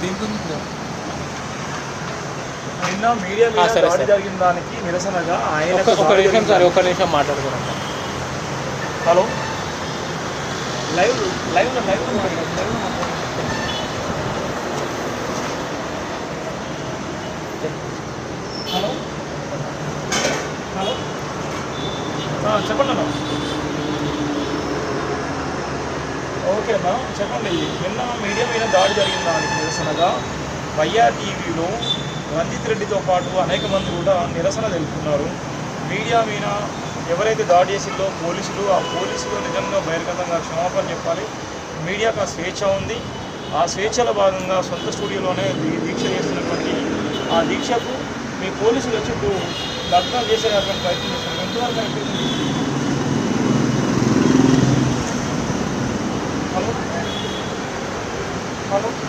దీంతో నిన్న మీడియా ఆ, మీద సరే, దాడి సరే. జరిగిన దానికి నిరసనగా ఆయన ఒక ఒక నిమిషం సార్ ఒక నిమిషం మాట్లాడుకున్నాం hello? Live live live live hello? Hello? చెప్పండి అన్న. ఓకే అన్న చెప్పండి. నిన్న మీడియా మీద దాడి జరిగిన దానికి నిరసనగా వైఆర్ టీవీలో రంజిత్ రెడ్డితో పాటు అనేక మంది కూడా నిరసన తెలుపుతున్నారు. మీడియా మీద ఎవరైతే దాడి చేసిందో పోలీసులు ఆ పోలీసులు నిజంగా బహిర్గతంగా క్షమాపణ చెప్పాలి. మీడియాకు ఆ స్వేచ్ఛ ఉంది. ఆ స్వేచ్ఛలో భాగంగా సొంత స్టూడియోలోనే దీక్ష చేస్తున్నటువంటి ఆ దీక్షకు మీ పోలీసులు వచ్చి ఇప్పుడు దగ్ధం చేసేటువంటి ప్రయత్నం చేస్తున్నారు. ఎంతవరకు అనిపిస్తుంది? Hello hello